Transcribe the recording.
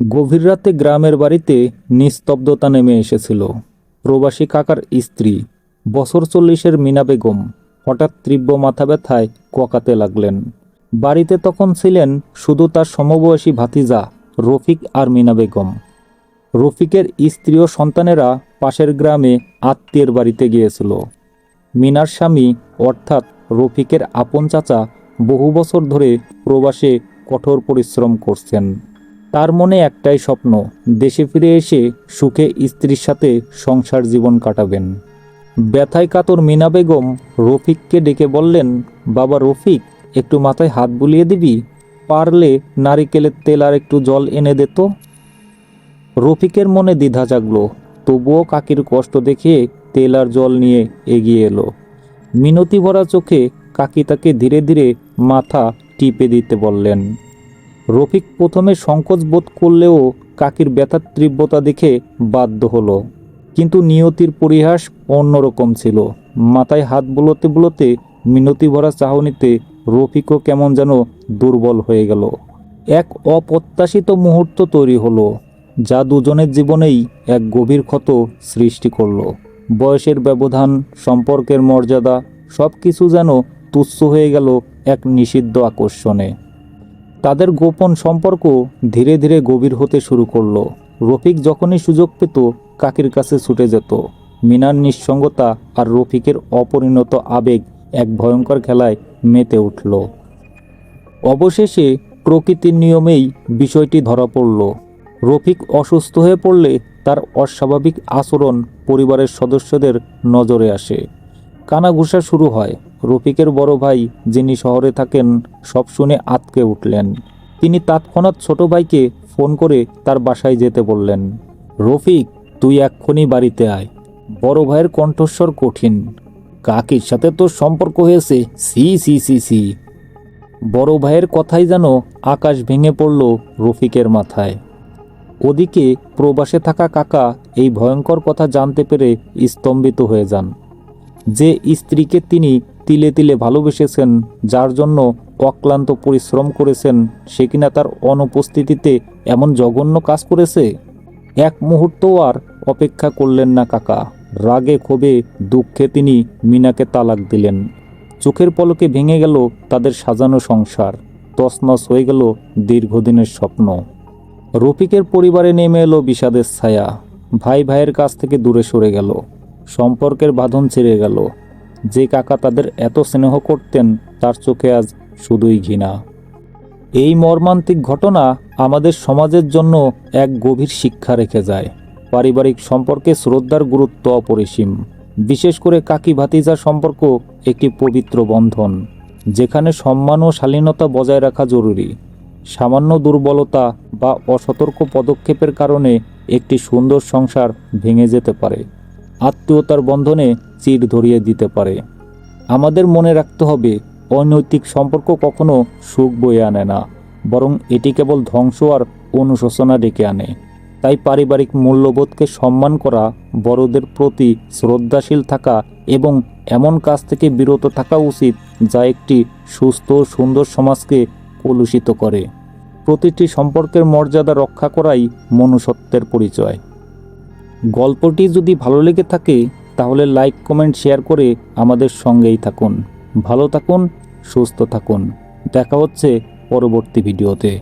গভীর রাতে গ্রামের বাড়িতে নিস্তব্ধতা নেমে এসেছিল। প্রবাসী কাকার স্ত্রী, বছর চল্লিশের মিনা বেগম, হঠাৎ তীব্র মাথা ব্যথায় কোয়াকাতে লাগলেন। বাড়িতে তখন ছিলেন শুধু তার সমবয়সী ভাতিজা রফিক আর মিনা বেগম। রফিকের স্ত্রী ও সন্তানেরা পাশের গ্রামে আত্মীয়ের বাড়িতে গিয়েছিল। মিনার স্বামী, অর্থাৎ রফিকের আপন চাচা, বহু বছর ধরে প্রবাসে কঠোর পরিশ্রম করছেন। তার মনে একটাই স্বপ্ন, দেশে ফিরে এসে সুখে স্ত্রীর সাথে সংসার জীবন কাটাবেন। ব্যথায় কাতর মিনা বেগম রফিককে ডেকে বললেন, বাবা রফিক, একটু মাথায় হাত বুলিয়ে দিবি? পারলে নারিকেলের তেল আর একটু জল এনে দে তো। রফিকের মনে দ্বিধা জাগলো, তবুও কাকির কষ্ট দেখে তেল আর জল নিয়ে এগিয়ে এলো। মিনতি ভরা চোখে কাকি তাকে ধীরে ধীরে মাথা টিপে দিতে বললেন রফিক প্রথমে সংকোচ বোধ করলেও কাকির ব্যথার তীব্রতা দেখে বাধ্য হলো। কিন্তু নিয়তির পরিহাস অন্যরকম ছিল। মাথায় হাত বুলোতে বুলোতে মিনতি ভরা চাহনিতে রফিকও কেমন যেন দুর্বল হয়ে গেল। এক অপ্রত্যাশিত মুহূর্ত তৈরি হলো, যা দুজনের জীবনেই এক গভীর ক্ষত সৃষ্টি করল। বয়সের ব্যবধান, সম্পর্কের মর্যাদা সব কিছু যেন তুচ্ছ হয়ে গেল এক নিষিদ্ধ আকর্ষণে। তাদের গোপন সম্পর্ক ধীরে ধীরে গভীর হতে শুরু করল। রফিক যখনই সুযোগ পেত, কাকির কাছে ছুটে যেত। মিনার নিঃসঙ্গতা আর রফিকের অপরিণত আবেগ এক ভয়ঙ্কর খেলায় মেতে উঠল। অবশেষে প্রকৃতির নিয়মেই বিষয়টি ধরা পড়ল। রফিক অসুস্থ হয়ে পড়লে তার অস্বাভাবিক আচরণ পরিবারের সদস্যদের নজরে আসে। কানাঘুষা শুরু হয়। রফিকের বড় ভাই যিনি শহরে থাকেন সব শুনে আতকে উঠলেন। তিনি তৎক্ষণাৎ ছোট ভাইকে ফোন করে তার বাসায় যেতে বললেন, রফিক, তুই এক্ষুনি বাড়িতে আয়। বড় ভাইয়ের কণ্ঠস্বর কঠিন। কাকির সাথে তোর সম্পর্ক হয়েছে? সি সি সি সি। বড় ভাইয়ের কথাই যেন আকাশ ভেঙে পড়ল রফিকের মাথায়। ওদিকে প্রবাসে থাকা কাকা এই ভয়ঙ্কর কথা জানতে পেরে স্তম্ভিত হয়ে যান। যে স্ত্রীকে তিনি তিলে তিলে ভালোবেসেছেন, যার জন্য অক্লান্ত পরিশ্রম করেছেন, সে কিনা তার অনুপস্থিতিতে এমন জঘন্য কাজ করেছে? এক মুহূর্তও আর অপেক্ষা করলেন না কাকা। রাগে ক্ষোভে, দুঃখে তিনি মিনাকে তালাক দিলেন। চোখের পলকে ভেঙে গেল তাদের সাজানো সংসার। তছনছ হয়ে গেল দীর্ঘদিনের স্বপ্ন। রফিকের পরিবারে নেমে এলো বিষাদের ছায়া। ভাই ভাইয়ের কাছ থেকে দূরে সরে গেল। সম্পর্কের বাঁধন ছেড়ে গেল। যে কাকা তাদের এত স্নেহ করতেন, তার চোখে আজ শুধুই ঘৃণা। এই মর্মান্তিক ঘটনা আমাদের সমাজের জন্য এক গভীর শিক্ষা রেখে যায়। পারিবারিক সম্পর্কে শ্রদ্ধার গুরুত্ব অপরিসীম। বিশেষ করে কাকি ভাতিজা সম্পর্ক একটি পবিত্র বন্ধন, যেখানে সম্মান ও শালীনতা বজায় রাখা জরুরি। সামান্য দুর্বলতা বা অসতর্ক পদক্ষেপের কারণে একটি সুন্দর সংসার ভেঙে যেতে পারে। আত্মীয়তার বন্ধনে চির ধরিয়ে দিতে পারে। আমাদের মনে রাখতে হবে, অনৈতিক সম্পর্ক কখনো সুখ বয়ে আনে না, বরং এটি কেবল ধ্বংস আর অনুশোচনা ডেকে আনে। তাই পারিবারিক মূল্যবোধকে সম্মান করা, বড়দের প্রতি শ্রদ্ধাশীল থাকা এবং এমন কাজ থেকে বিরত থাকা উচিত যা একটি সুস্থ সুন্দর সমাজকে কলুষিত করে। প্রতিটি সম্পর্কের মর্যাদা রক্ষা করাই মনুষ্যত্বের পরিচয়। গল্পটি যদি ভালো লেগে থাকে, তাহলে লাইক, কমেন্ট, শেয়ার করে আমাদের সঙ্গেই থাকুন। ভালো থাকুন, সুস্থ থাকুন। দেখা হচ্ছে পরবর্তী ভিডিওতে।